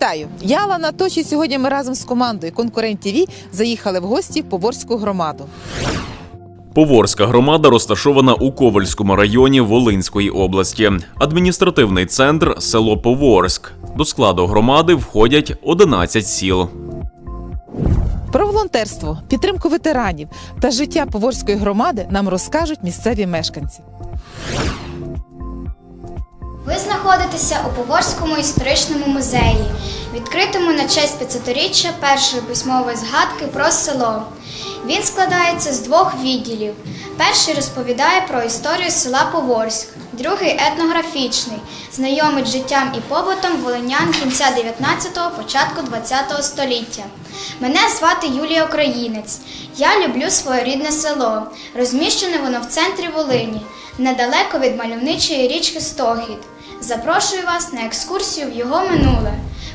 Вітаю! Я Алана Точі. Сьогодні ми разом з командою Конкурент ТВ заїхали в гості в Поворську громаду. Поворська громада розташована у Ковальському районі Волинської області. Адміністративний центр село Поворськ. До складу громади входять 11 сіл. Про волонтерство, підтримку ветеранів та життя Поворської громади нам розкажуть місцеві мешканці. Ви знаходитеся у Поворському історичному музеї, відкритому на честь 500-річчя першої письмової згадки про село. Він складається з двох відділів. Перший розповідає про історію села Поворськ, другий етнографічний, знайомить життям і побутом волинян кінця 19-го, початку 20-го століття. Мене звати Юлія Українець. Я люблю своє рідне село. Розміщене воно в центрі Волині, недалеко від мальовничої річки Стохід. Запрошую вас на екскурсію в його минуле.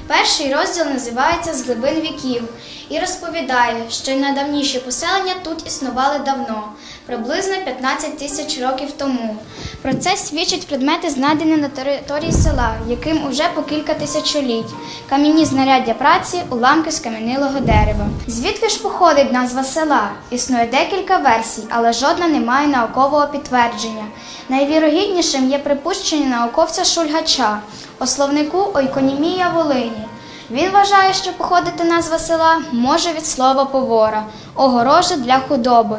Перший розділ називається З глибин віків і розповідає, що й найдавніші поселення тут існували давно, приблизно 15 тисяч років тому. Про це свідчать предмети, знайдені на території села, яким уже по кілька тисячоліть, кам'яні знаряддя праці, уламки з кам'янилого дерева. Звідки ж походить назва села? Існує декілька версій, але жодна не має наукового підтвердження. Найвірогіднішим є припущення науковця Шульгача у словнику Ойконімія Волині. Він вважає, що походити назва села може від слова повора, огорожа для худоби.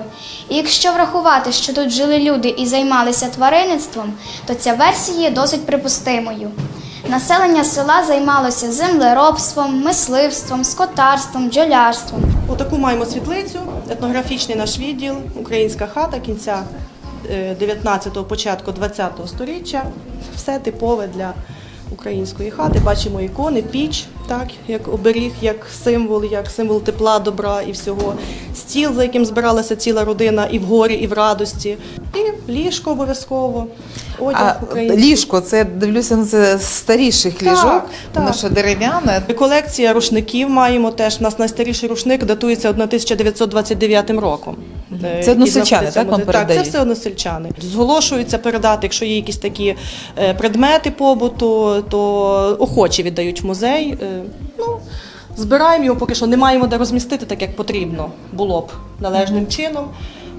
І якщо врахувати, що тут жили люди і займалися тваринництвом, то ця версія є досить припустимою. Населення села займалося землеробством, мисливством, скотарством, бджолярством. Отаку маємо світлицю, етнографічний наш відділ, українська хата кінця 19-го, початку 20-го сторіччя. Все типове для української хати. Бачимо ікони, піч, так, як оберіг, як символ, як символ тепла, добра і всього. Стіл, за яким збиралася ціла родина і в горі, і в радості. І ліжко обов'язково. Одяг А ліжко це дивлюся, це з старіших Так, ліжок, так. ще дерев'яне. Колекція рушників маємо теж. У нас найстаріший рушник датується 1929 роком. Е, Це односельчани, так, вам музеї. Так, це все односельчани. Зголошуються передати, якщо є якісь такі е, предмети побуту, то охочі віддають в музей. Е, Ну, збираємо його, поки що не маємо де розмістити, так як потрібно було б належним чином.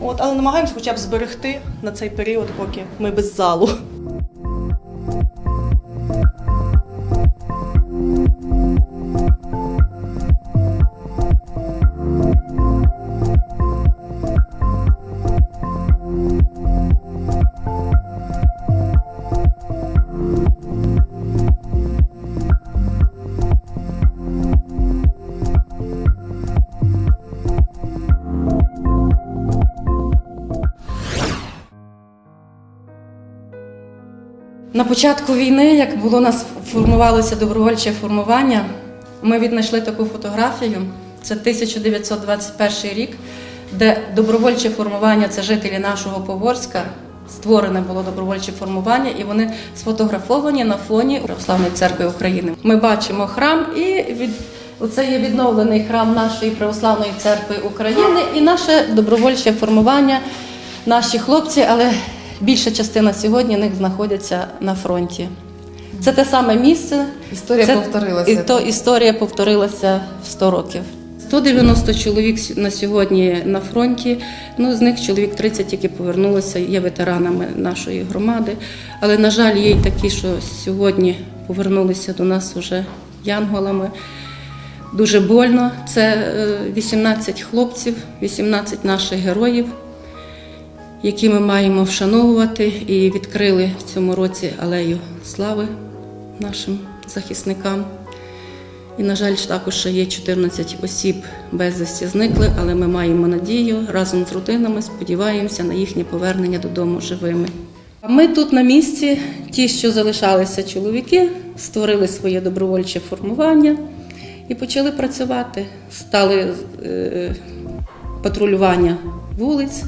От, але намагаємося хоча б зберегти на цей період, поки ми без залу. Початку війни, як було у нас формувалося добровольче формування, ми віднайшли таку фотографію. Це 1921 рік, де добровольче формування це жителі нашого Поворська. Створене було добровольче формування, і вони сфотографовані на фоні Православної церкви України. Ми бачимо храм, і від оце є відновлений храм нашої православної церкви України і наше добровольче формування, наші хлопці, але більша частина сьогодні них знаходяться на фронті. Це те саме місце. Історія Це- повторилася. І то історія повторилася в 100 років. 190 чоловік на сьогодні на фронті. Ну, з них чоловік 30, які повернулися, є ветеранами нашої громади. Але, на жаль, є й такі, що сьогодні повернулися до нас вже янголами. Дуже больно. Це е, 18 хлопців, 18 наших героїв, які ми маємо вшановувати і відкрили в цьому році алею слави нашим захисникам. І, на жаль, також ще є 14 осіб безвісті зникли, але ми маємо надію разом з родинами, сподіваємося на їхнє повернення додому живими. Ми тут на місці, ті, що залишалися чоловіки, створили своє добровольче формування і почали працювати. Стали е, патрулювання вулиць,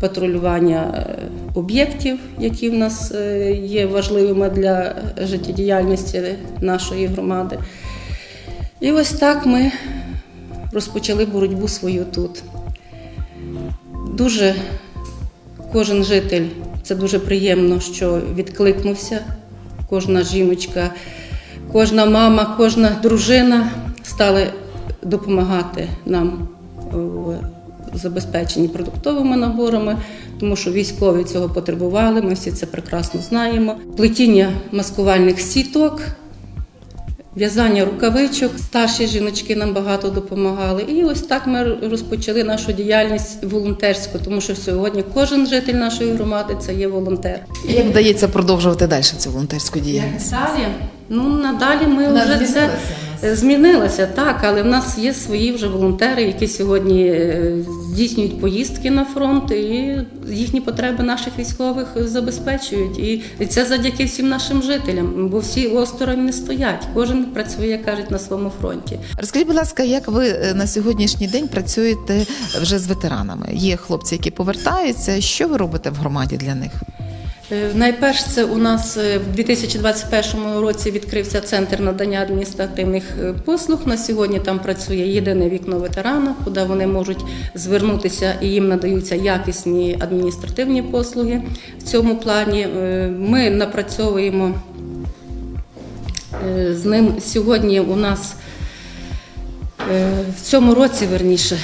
патрулювання е, об'єктів, які в нас е, є важливими для життєдіяльності нашої громади. І ось так ми розпочали боротьбу свою тут. Дуже кожен житель, це дуже приємно, що відкликнувся. Кожна жіночка кожна мама, кожна дружина стали допомагати нам в забезпеченні продуктовими наборами, тому що військові цього потребували. Ми всі це прекрасно знаємо. Плетіння маскувальних сіток. В'язання рукавичок, старші жіночки нам багато допомагали. І ось так ми розпочали нашу діяльність волонтерську, тому що сьогодні кожен житель нашої громади це є волонтер. Як вдається продовжувати далі цю волонтерську діяльність? Далі, ну надалі ми вже це змінилося, так, але в нас є свої вже волонтери, які сьогодні е, здійснюють поїздки на фронт і їхні потреби наших військових забезпечують. І і це завдяки всім нашим жителям, бо всі осторонь не стоять. Кожен працює, як кажуть, на своєму фронті. Розкажіть, будь ласка, як ви е, на сьогоднішній день працюєте вже з ветеранами? Є хлопці, які повертаються. Що ви робите в громаді для них? Е, Найперше, це у нас е, в 2021 році відкрився центр надання адміністративних е, послуг. На сьогодні там працює єдине вікно ветерана, куди вони можуть звернутися і їм надаються якісні адміністративні послуги. В цьому плані ми напрацьовуємо з ним сьогодні. У нас в цьому році верніше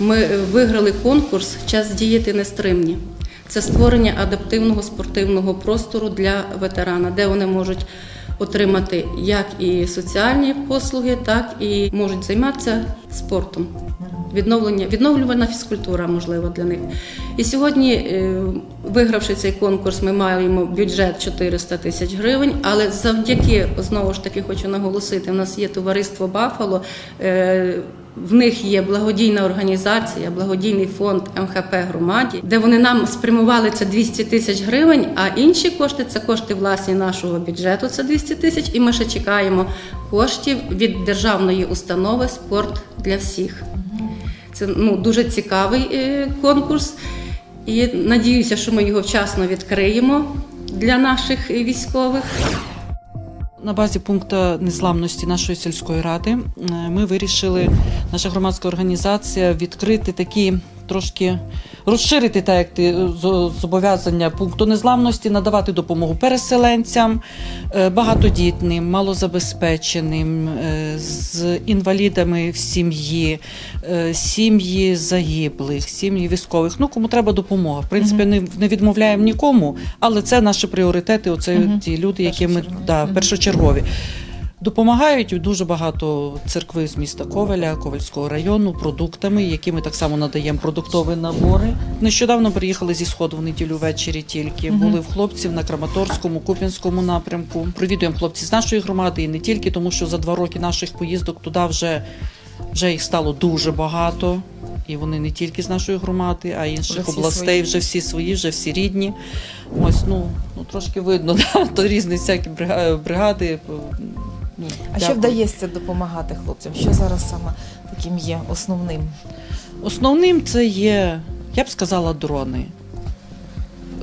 ми виграли конкурс Час діяти нестримні. Це створення адаптивного спортивного простору для ветерана, де вони можуть отримати як і соціальні послуги, так і можуть займатися спортом. Відновлення, відновлювана фізкультура можливо для них. І сьогодні, е, вигравши цей конкурс, ми маємо бюджет 400 тисяч гривень. Але завдяки знову ж таки хочу наголосити, в нас є товариство Бафало. В них є благодійна організація, благодійний фонд МХП громаді, де вони нам спрямували це 200 тисяч гривень. А інші кошти це кошти власні нашого бюджету. Це 200 тисяч. І ми ще чекаємо коштів від державної установи Спорт для всіх. Це ну, дуже цікавий е, конкурс. І надіюся, що ми його вчасно відкриємо для наших е, військових. На базі пункту незламності нашої сільської ради е, ми вирішили, наша громадська організація, відкрити такі трошки розширити так, як ти зо- зобов'язання пункту незламності, надавати допомогу переселенцям, е, багатодітним, малозабезпеченим, е, з інвалідами в сім'ї, е, сім'ї загиблих, сім'ї військових. Ну кому треба допомога. В принципі, не, не відмовляємо нікому, але це наші пріоритети. Оце ті люди, які ми да, першочергові. Допомагають дуже багато церкви з міста Ковеля, Ковельського району, продуктами, які ми так само надаємо продуктові набори. Нещодавно приїхали зі сходу в неділю ввечері тільки. Були в хлопців на Краматорському, Куп'янському напрямку. Провідуємо хлопців з нашої громади і не тільки, тому що за два роки наших поїздок туди вже, вже їх стало дуже багато. І вони не тільки з нашої громади, а й інших Вже областей, свої. вже всі свої, вже всі рідні. Ось ну, ну трошки видно, да, то різні всякі брига- бригади. Ну, А що вдається допомагати хлопцям? Що зараз саме таким є основним? Основним це є, я б сказала, дрони.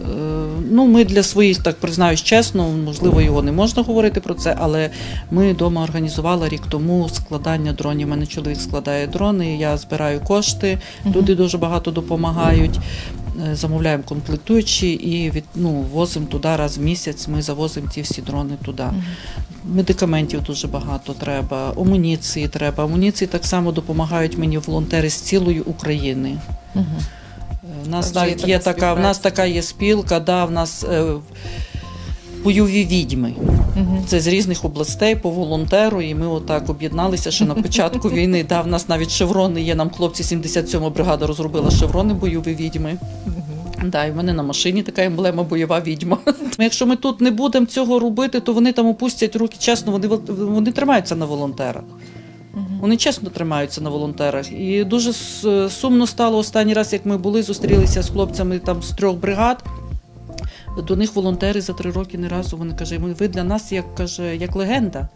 Е, Ну, ми для своїх, так признаюсь чесно, можливо, його не можна говорити про це, але ми вдома організували рік тому складання дронів. У мене чоловік складає дрони, я збираю кошти, люди дуже багато допомагають. Е, Замовляємо комплектуючі і від, ну, возимо туди раз в місяць. Ми завозимо ті всі дрони туди. Медикаментів дуже багато треба, амуніції треба. Амуніції так само допомагають мені волонтери з цілої України. Угу. У нас Так, є навіть є така така, в нас така є спілка, да, в нас е, бойові відьми. Угу. Це з різних областей по волонтеру, і ми отак об'єдналися ще на початку війни. Да, в нас навіть шеврони є. Нам хлопці 77 бригада розробила шеврони бойові відьми. Да, і в мене на машині така емблема бойова відьма. Якщо ми тут не будемо цього робити, то вони там опустять руки. Чесно, вони вони тримаються на волонтерах. Вони чесно тримаються на волонтерах. І дуже сумно стало останній раз, як ми були, зустрілися з хлопцями там з трьох бригад. До них волонтери за три роки не разу вони каже, «Ми- ви для нас як каже, як легенда.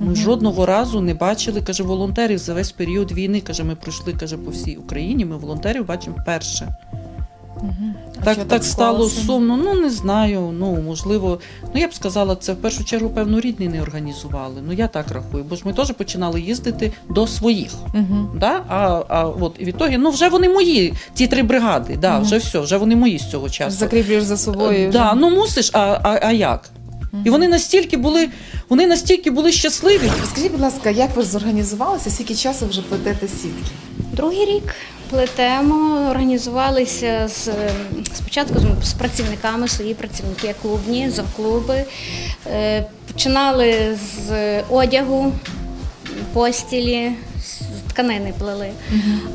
Ми жодного разу не бачили, каже, волонтерів за весь період війни. Каже, ми пройшли каже, по всій Україні. Ми волонтерів бачимо вперше. Так, так стало сумно. Ну не знаю. Ну можливо, ну я б сказала, це в першу чергу, певно, рідні не організували. Ну я так рахую, бо ж ми теж починали їздити до своїх. Угу. Да? А, а от і відтоді, ну вже вони мої, ці три бригади. Да, вже все, вже вони мої з цього часу. Закріплюєш за собою. Да, ну мусиш, а, а, а як? І вони настільки були Вони настільки були щасливі. Скажіть, будь ласка, як ви зорганізувалися? Скільки часу вже плетете сітки? Другий рік плетемо, організувалися з спочатку з- працівниками, свої працівники клубні, завклуби. Е, Починали з одягу, постілі, тканини плели.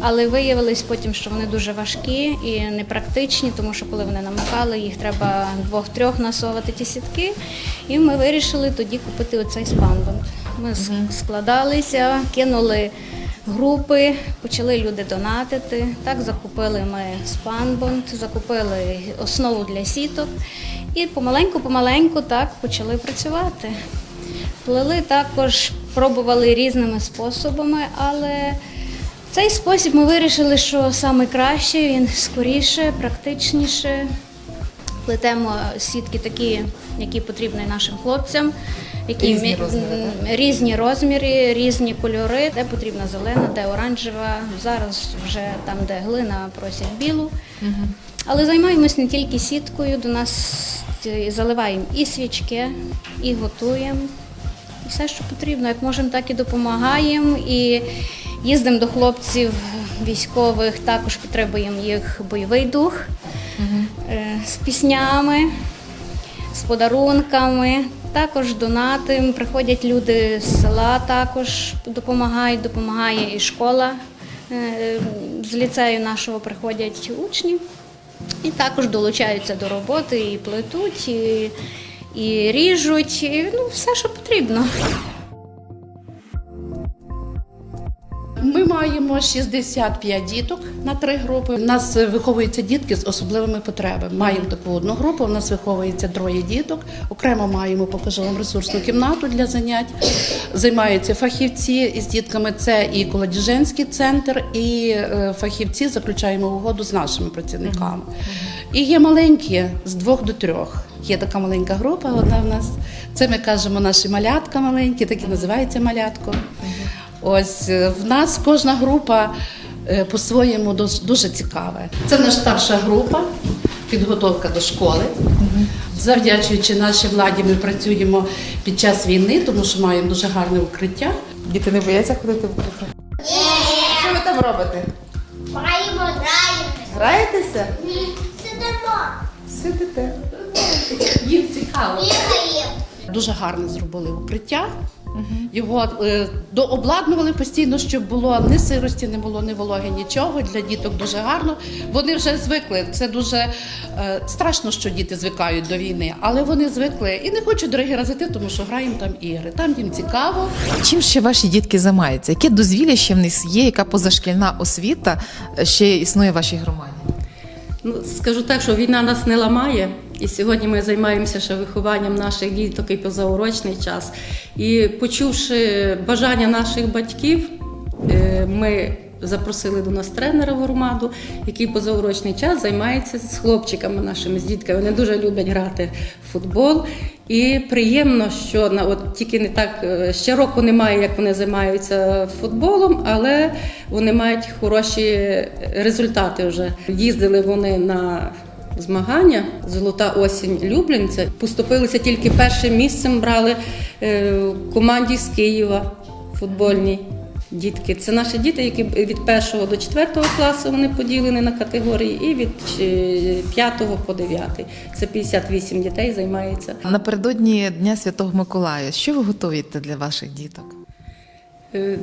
Але виявилось потім, що вони дуже важкі і непрактичні, тому що коли вони намокали, їх треба двох-трьох насовувати ті сітки. І ми вирішили тоді купити оцей спанбонд. Ми складалися, кинули групи, почали люди донатити. Так закупили ми спанбонд, закупили основу для сіток і помаленьку-помаленьку так почали працювати. Плели також, пробували різними способами, але цей спосіб ми вирішили, що краще, він скоріше, практичніше. Плетемо сітки такі, які потрібні нашим хлопцям, які Різні розміри, різні розміри, різні кольори, де потрібна зелена, де оранжева. Зараз вже там, де глина, просять білу. Але займаємось не тільки сіткою, до нас заливаємо і свічки, і готуємо. І Все, що потрібно, як можемо, так і допомагаємо. І їздимо до хлопців військових, також підтримуємо їх бойовий дух е, з піснями, з подарунками. Також донатим, приходять люди з села, також допомагають, допомагає і школа. Е, З ліцею нашого приходять учні. І також долучаються до роботи, і плетуть, і, і ріжуть, і, ну, все, що потрібно. Ми маємо 65 діток на три групи. У нас виховуються дітки з особливими потребами. Маємо таку одну групу. У нас виховується троє діток. Окремо маємо покажу вам ресурсну кімнату для занять. Займаються фахівці із дітками. Це і колодіженський центр, і е, фахівці заключаємо угоду з нашими працівниками. І є маленькі з двох до трьох. Є така маленька група. Одна в нас це ми кажемо наші малятка маленькі, так і називається малятко. Ось е, в нас кожна група е, по-своєму дуже, дуже цікава. Це наша старша група, підготовка до школи. Завдячуючи нашій владі, ми працюємо під час війни, тому що маємо дуже гарне укриття. Діти не бояться ходити в укриття? Що ви там робите? Маємо граємо. Граєтеся? Сидимо. Сидите. Їм цікаво. Бігаємо. Дуже гарно зробили укриття. Його е, дообладнували постійно, щоб було ні сирості, не було ні вологи, нічого. Для діток дуже гарно. Вони вже звикли. Це дуже е, страшно, що діти звикають до війни, але вони звикли і не хочуть дорогі разити, тому що граємо там ігри. Там їм цікаво. Чим ще ваші дітки займаються? Яке дозвілля ще в них є? Яка позашкільна освіта ще існує в вашій громаді? Ну, скажу так, що війна нас не ламає. І сьогодні ми займаємося ще вихованням наших діток і позаурочний час. І почувши бажання наших батьків, е, ми запросили до нас тренера в громаду, який позаурочний час займається з хлопчиками нашими, з дітками. Вони дуже люблять грати в футбол. І приємно, що на от тільки не так е, ще року немає, як вони займаються футболом, але вони мають хороші результати вже. Їздили вони на змагання Золота осінь Люблінця. Поступилися тільки першим місцем брали е, команді з Києва футбольній. Дітки, це наші діти, які від 1 до 4 класу вони поділені на категорії, і від 5 по 9. Це 58 дітей займається. Напередодні Дня Святого Миколая. Що ви готуєте для ваших діток? Е,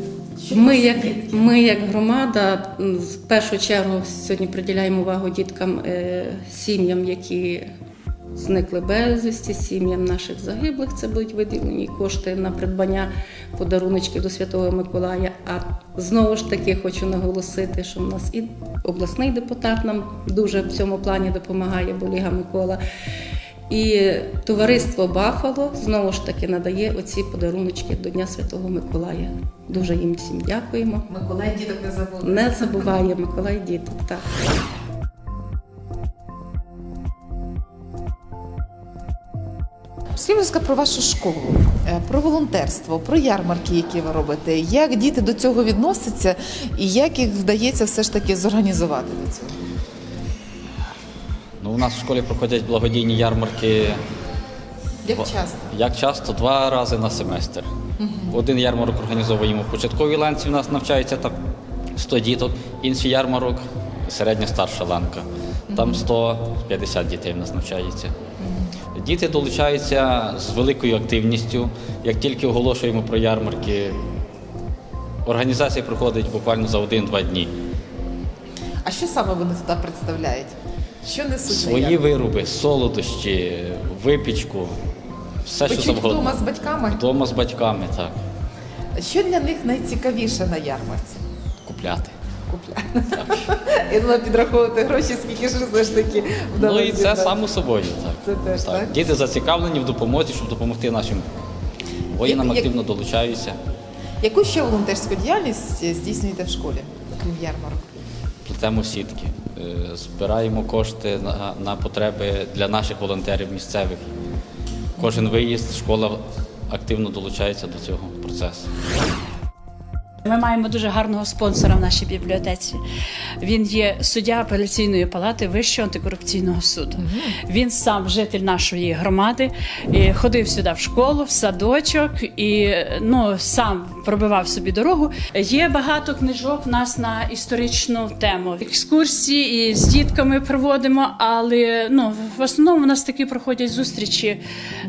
Ми як, ми як громада в першу чергу сьогодні приділяємо увагу діткам, е, сім'ям, які зникли безвісті, сім'ям наших загиблих. Це будуть виділені кошти на придбання подаруночків до Святого Миколая. А знову ж таки хочу наголосити, що в нас і обласний депутат нам дуже в цьому плані допомагає, Боліга Микола. І товариство Бафало знову ж таки надає оці подаруночки до Дня Святого Миколая. Дуже їм всім дякуємо. Миколай діток не забуде. Не забуває Миколай діток. Так. Скажіть, будь ласка, про вашу школу, е, про волонтерство, про ярмарки, які ви робите. Як діти до цього відносяться, і як їх вдається все ж таки зорганізувати до цього? Ну, у нас в школі проходять благодійні ярмарки Як часто? Як часто? Два рази на семестр. Один ярмарок організовуємо в початковій ланці, у нас навчається там 100 діток, інший ярмарок середня старша ланка. Там 150 дітей в нас навчається. Діти долучаються з великою активністю. Як тільки оголошуємо про ярмарки, організація проходить буквально за один-два дні. А що саме вони туди представляють? Що несуть Свої ярмарку? вироби, солодощі, випічку, все, що завгодно. вдома з батьками? Вдома з батьками, так. Що для них найцікавіше на ярмарці? Купляти. Купляти. Я думала підраховувати гроші, скільки ж все ж таки Ну і це зібрати. само собою. Так. Це теж так? Діти зацікавлені в допомозі, щоб допомогти нашим воїнам Як- як- активно долучаються. Яку ще волонтерську діяльність здійснюєте в школі, крім ярмарок? Плетемо сітки, е, збираємо кошти на, на потреби для наших волонтерів місцевих. Кожен виїзд, школа активно долучається до цього процесу. Ми маємо дуже гарного спонсора в нашій бібліотеці. Він є суддя апеляційної палати Вищого антикорупційного суду. Він сам житель нашої громади, і ходив сюди в школу, в садочок і ну сам пробивав собі дорогу. Є багато книжок в нас на історичну тему. Екскурсії і з дітками проводимо, але ну в основному у нас такі проходять зустрічі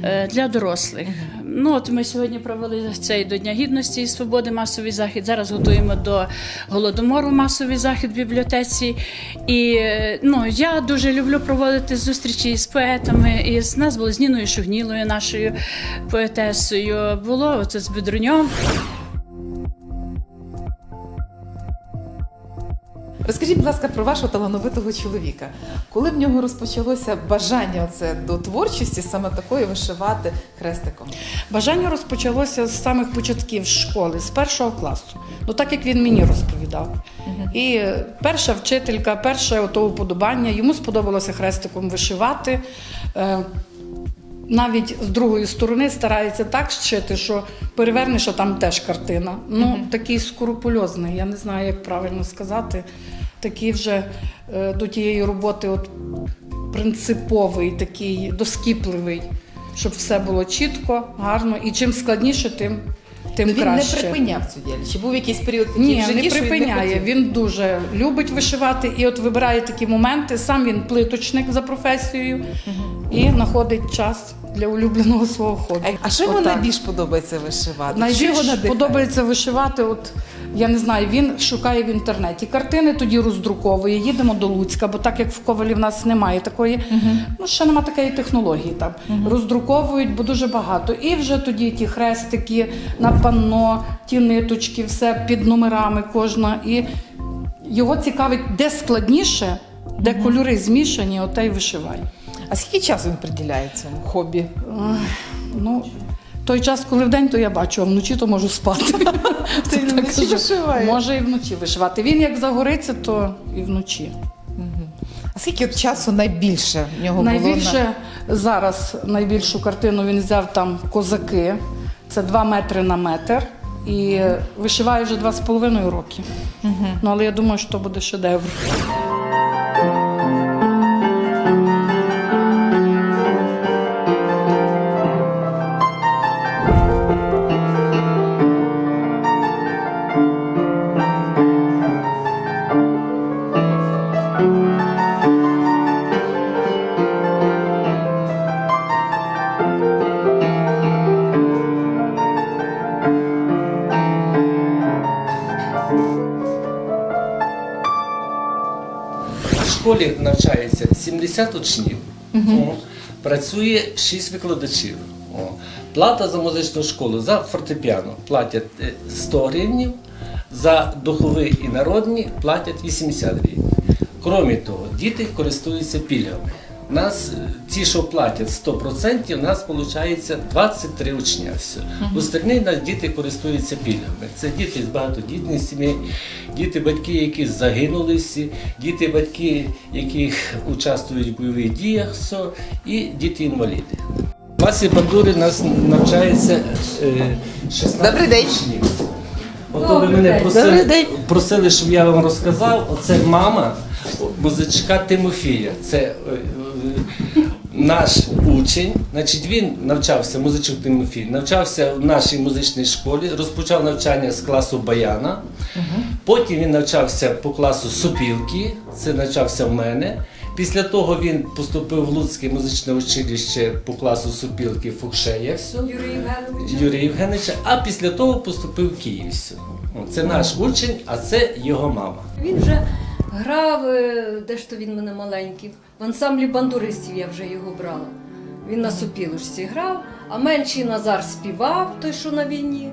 е, для дорослих. Ну от ми сьогодні провели цей до Дня гідності і свободи масовий захід. Зараз готуємо до голодомору масовий захід в бібліотеці. І е, ну я дуже люблю проводити зустрічі з поетами. І з нас було з Ніною Шугнілою, нашою поетесою. Було оце з Бедруньом. Розкажіть, будь ласка, про вашого талановитого чоловіка. Коли в нього розпочалося бажання оце до творчості, саме такої вишивати хрестиком? Бажання розпочалося з самих початків школи, з першого класу. Ну так як він мені розповідав. І е, перша вчителька, перше ото уподобання, йому сподобалося хрестиком вишивати. Навіть з другої сторони старається так щити, що перевернеш, а там теж картина. Ну, такий скрупульозний, я не знаю, як правильно сказати. Такий вже е, до тієї роботи от, принциповий, такий доскіпливий, щоб все було чітко, гарно. І чим складніше, тим, тим він краще. не припиняв цю діяльність? Чи був якийсь період такий Ні, в житті, не припиняє. хотів? Він дуже любить вишивати і от вибирає такі моменти. Сам він плиточник за професією і знаходить час для улюбленого свого хобі. А- що йому Отак. найбільш подобається вишивати? Що Найбільше подобається вишивати. От я не знаю, він шукає в інтернеті картини, тоді роздруковує. Їдемо до Луцька, бо так як в Ковалі в нас немає такої, ну ще нема такої технології там. Роздруковують, бо дуже багато. І вже тоді ті хрестики на панно, ті ниточки, все під номерами кожна. І його цікавить, де складніше, де кольори змішані, оте й вишиває. А скільки часу він приділяє цьому хобі? Ой, Ну, той час, коли вдень, то я бачу, а вночі то можу спати. Ти Так вночі вишиває? Може і вночі вишивати. Він як загориться, то і вночі. А скільки от часу найбільше в нього було? Найбільше зараз найбільшу картину він взяв там козаки. Це 2 метри на метр. І вишиває вже два з половиною роки. Ну, але я думаю, що буде шедевр. Школі навчається 70 учнів, працює 6 викладачів. О. Плата за музичну школу за фортепіано платять е, 100 гривнів, за духові і народні платять 80 гривень. Крім того, діти користуються пільгами. У нас е, ті, що платять 100%, у нас виходить 23 учня. Все. Остальні нас діти користуються пільгами. Це діти з багатодітних сімей, діти, батьки, які загинули всі, діти, батьки, які участвують в бойових діях, все, і діти-інваліди. В класі бандури нас навчається е, 16 Добрий день. учнів. Ото ви мене просили, просили, щоб я вам розказав. Оце мама музичка Тимофія. Це е, е, наш учень, значить, він навчався, музичок Тимофій, навчався в нашій музичній школі, розпочав навчання з класу баяна. Потім він навчався по класу сопілки, це навчався в мене. Після того він поступив в Луцьке музичне училище по класу сопілки Фукшеєвсю Юрія Євгеновича, а після того поступив в Київсю. Це наш учень, а це його мама. Він вже грав, е, де ж то він мене маленький. В ансамблі бандуристів я вже його брала. Він на сопілочці грав, а менший Назар співав, той, що на війні.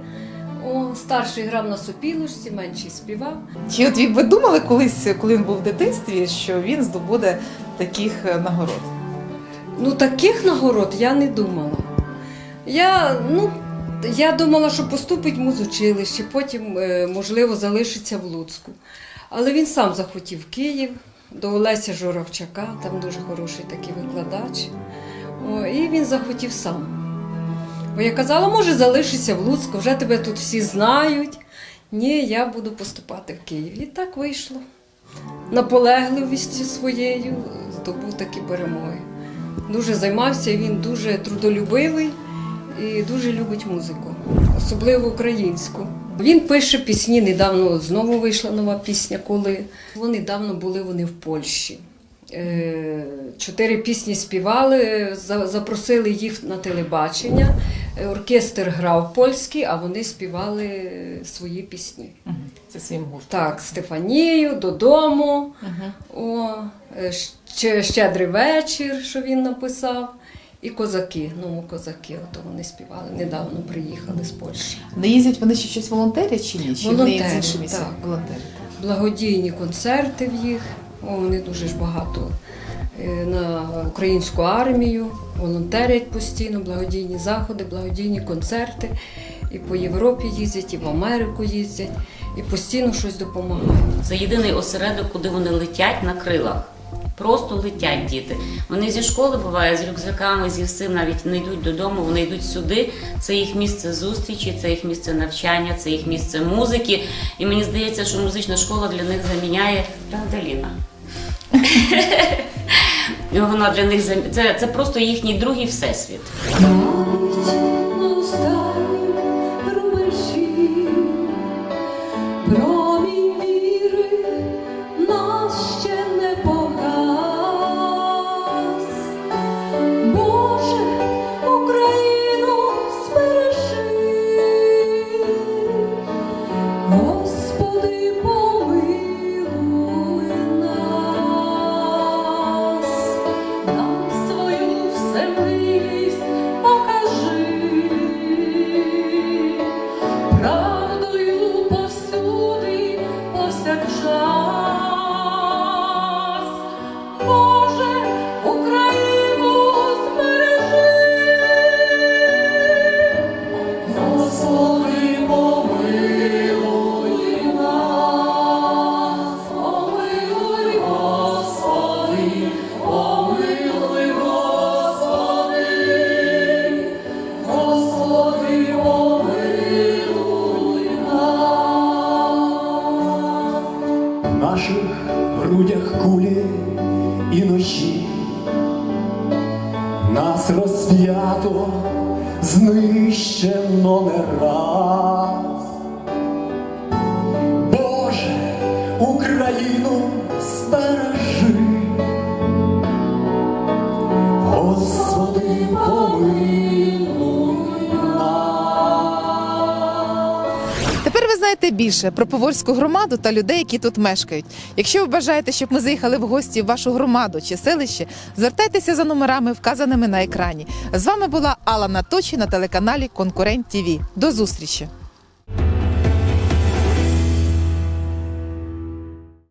О, старший грав на сопілочці, менший співав. Чи от ви думали колись, коли він був в дитинстві, що він здобуде таких е, нагород? Ну, таких нагород я не думала. Я, ну, я думала, що поступить в музучилище, потім, е, можливо, залишиться в Луцьку. Але він сам захотів Київ до Олеся Журавчака, там дуже хороший такий викладач. О, і він захотів сам. Бо я казала, може, залишишся в Луцьку, вже тебе тут всі знають. Ні, я буду поступати в Київ. І так вийшло. Наполегливістю своєю здобув такі перемоги. Дуже займався, він дуже трудолюбивий і дуже любить музику, особливо українську. Він пише пісні. Недавно знову вийшла нова пісня, коли вони давно були вони в Польщі. Е, Чотири пісні співали, запросили їх на телебачення. Е, Оркестр грав польський, а вони співали свої пісні. Це своїм гуртом. Так, Стефанію, додому. О, е, ще, щедрий вечір, що він написав. І козаки, ну козаки, ото вони співали. Недавно приїхали з Польщі. Не їздять вони ще щось волонтерять чи ні? Чи вони Волонтери, так. Волонтери. Благодійні концерти в їх. О, вони дуже ж багато е, на українську армію, волонтерять постійно, благодійні заходи, благодійні концерти. І по Європі їздять, і в Америку їздять, і постійно щось допомагають. Це єдиний осередок, куди вони летять на крилах. Просто летять діти. Вони зі школи буває з рюкзаками, зі всім навіть не йдуть додому, вони йдуть сюди. Це їх місце зустрічі, це їх місце навчання, це їх місце музики. І мені здається, що музична школа для них заміняє правда, Ліна? Вона для них зам- це, це просто їхній другий всесвіт. Наших грудях кулі і ночі нас розп'ято, знищено не раз. Боже, Україну збережи, Господи, помилуй знаєте більше про Поворську громаду та людей, які тут мешкають. Якщо ви бажаєте, щоб ми заїхали в гості в вашу громаду чи селище, звертайтеся за номерами, вказаними на екрані. З вами була Алла Наточі на телеканалі Конкурент ТІВІ. До зустрічі!